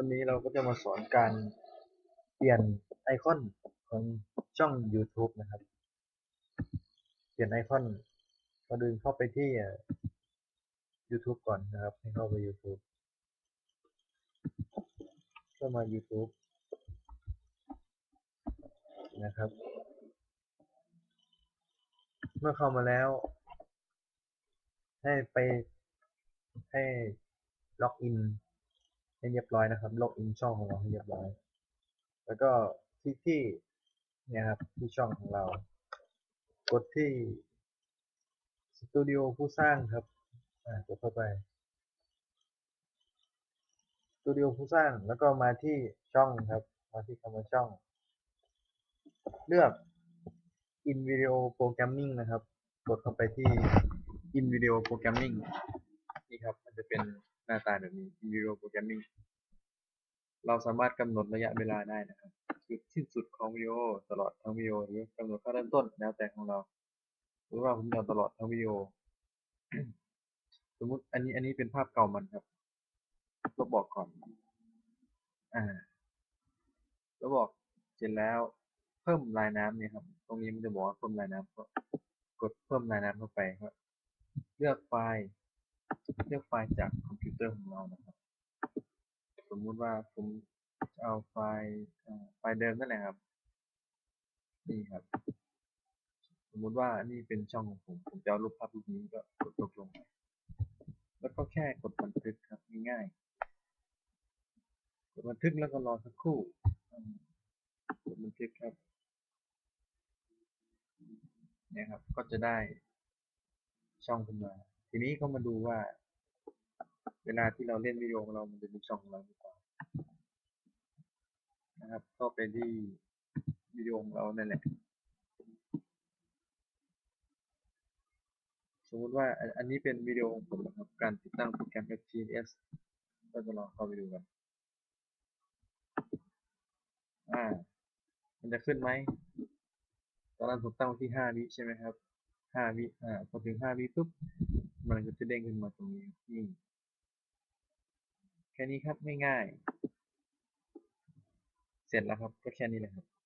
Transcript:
วันนี้เราก็จะมาสอนการเปลี่ยนไอคอนของช่อง YouTube นะครับ เปลี่ยนไอคอนก็ดึงเข้าไปที่ YouTube ก่อนนะครับ ให้เข้าไป YouTube ก็มา YouTube นะครับ เมื่อเข้ามาแล้ว ให้ไปให้ล็อกอิน ให้เรียบร้อยนะครับล็อกอินช่องของเราให้เรียบร้อย แล้วก็คลิกที่เนี่ยครับที่ช่องของเรา กดที่สตูดิโอผู้สร้างครับอ่ากดเข้าไปสตูดิโอผู้สร้างแล้วก็มาที่ช่องครับ มาที่คำว่าช่อง เลือก in video programming นะครับ กดเข้าไปที่ in video programming นี่ครับ มันจะเป็น หน้าตาแบบนี้ video programming เราสามารถกำหนดระยะเวลาได้นะครับจุดสิ้นสุดของวิดีโอตลอดทั้งวิดีโอหรือกำหนดค่าเริ่มต้นแล้วแต่ของเราหรือว่าผมจะตลอดทั้งวิดีโอ สมมุติอันนี้อันนี้เป็นภาพเก่ามันครับลบบอกก่อน อ่าลบบอกเสร็จแล้วเพิ่มลายน้ำเนี่ยครับ ตรงนี้มันจะบอกว่าเพิ่มลายน้ำก็กดเพิ่มลายน้ำเข้าไปครับ เลือกไฟล์ เลือกไฟล์จากคอม เตอร์ของเรานะครับ สมมุติว่าผมจะเอาไฟล์ไฟล์เดิมนั่นแหละครับ นี่ครับ สมมุติว่านี่เป็นช่องของผม ผมจะเอารูปภาพรูปนี้ก็กดลบลงไปแล้วก็แค่กดบันทึกครับง่ายๆ กดบันทึกแล้วก็รอสักครู่ กดบันทึกครับนี่ครับ ก็จะได้ช่องขึ้นมา ทีนี้ก็มาดูว่า เวลาที่เราเล่นวิดีโอของเรามันจะมีช่องของเราหรือเปล่านะครับเข้าไปที่วิดีโอของเรานั่นแหละสมมติว่าอันนี้เป็นวิดีโอของผมนะครับการติดตั้งโปรแกรม FGS ก็จะลองเข้าไปดูกันอ่า มันจะขึ้นไหมตอนนั้นผมตั้งที่ห้าวิใช่ไหมครับห้าวิอ่าพอถึงห้าวิปุ๊บมันก็จะเด้งขึ้นมาตรงนี้นี่ แค่นี้ครับง่ายๆเสร็จแล้วครับก็แค่นี้เลยครับ